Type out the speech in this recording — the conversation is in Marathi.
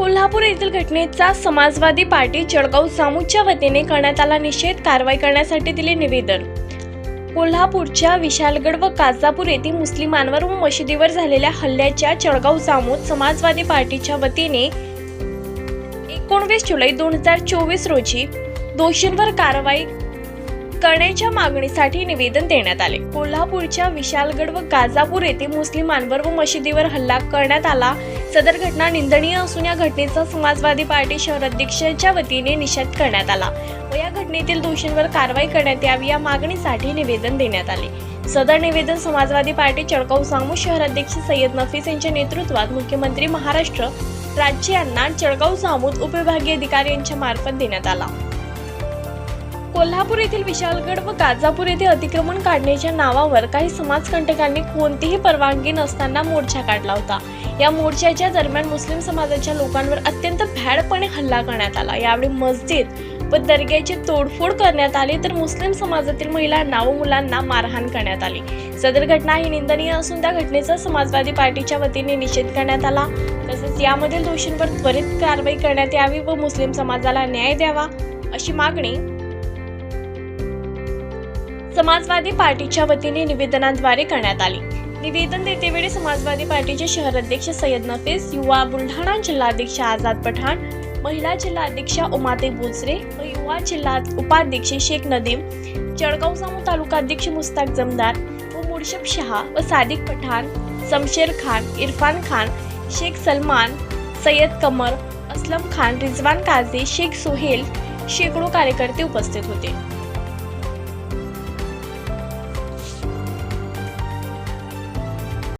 कोल्हापूर येथील घटनेचा समाजवादी पार्टी जळगाव जामूच्या वतीने करण्यात आला निषेध कारवाई करण्यासाठी दिले निवेदन. कोल्हापूरच्या विशालगड व काजापूर येथील मुस्लिमांवर व मशिदीवर झालेल्या हल्ल्याच्या जळगाव जामोद समाजवादी पार्टीच्या वतीने एकोणवीस जुलै दोन हजार चोवीस रोजी दोषींवर कारवाई करण्याच्या मागणीसाठी निवेदन देण्यात आले. कोल्हापूरच्या विशालगड व गाजापूर येथे मुस्लिमांवर व मशिदीवर हल्ला करण्यात आला. सदर घटना निंदनीय असून या घटनेचा समाजवादी पार्टी शहर अध्यक्षांच्या वतीने निषेध करण्यात आला व या घटनेतील दोषींवर कारवाई करण्यात यावी या मागणीसाठी निवेदन देण्यात आले. सदर निवेदन समाजवादी पार्टी चळगाव सांगू शहर अध्यक्ष सय्यद नफीस यांच्या नेतृत्वात मुख्यमंत्री महाराष्ट्र राज्य यांना जळगाव जामोद उपविभागीय अधिकारी यांच्या मार्फत देण्यात आला. कोल्हापूर येथील विशालगड व गाजापूर येथे अतिक्रमण काढण्याच्या नावावर काही समाजकंटकांनी कोणतीही परवानगी नसताना मोर्चा काढला होता. या मोर्चाच्या दरम्यान मुस्लिम समाजाच्या लोकांवर अत्यंत भॅडपणे हल्ला करण्यात आला. यावेळी मस्जिद व दर्ग्याची तोडफोड करण्यात आली तर मुस्लिम समाजातील महिलांना व मुलांना मारहाण करण्यात आली. सदर घटना ही निंदनीय असून त्या घटनेचा समाजवादी पार्टीच्या वतीने निषेध करण्यात आला. तसेच यामधील दोषींवर त्वरित कारवाई करण्यात यावी व मुस्लिम समाजाला न्याय द्यावा अशी मागणी समाजवादी पार्टीच्या वतीने निवेदनाद्वारे करण्यात आली. निवेदन देतेवेळी समाजवादी पार्टीचे शहर अध्यक्ष सय्यद नफीस युवा बुलढाणा जिल्हाध्यक्ष आझाद पठाण महिला जिल्हाध्यक्षा उमाते बोचरे व युवा जिल्हा उपाध्यक्ष शेख नदीम जळगाव जामो तालुकाध्यक्ष मुस्ताक जमदार व मुर्शब शहा व सादिक पठाण समशेर खान इरफान खान शेख सलमान सय्यद कमर असलम खान रिजवान काझी शेख सोहेल शेकडो कार्यकर्ते उपस्थित होते.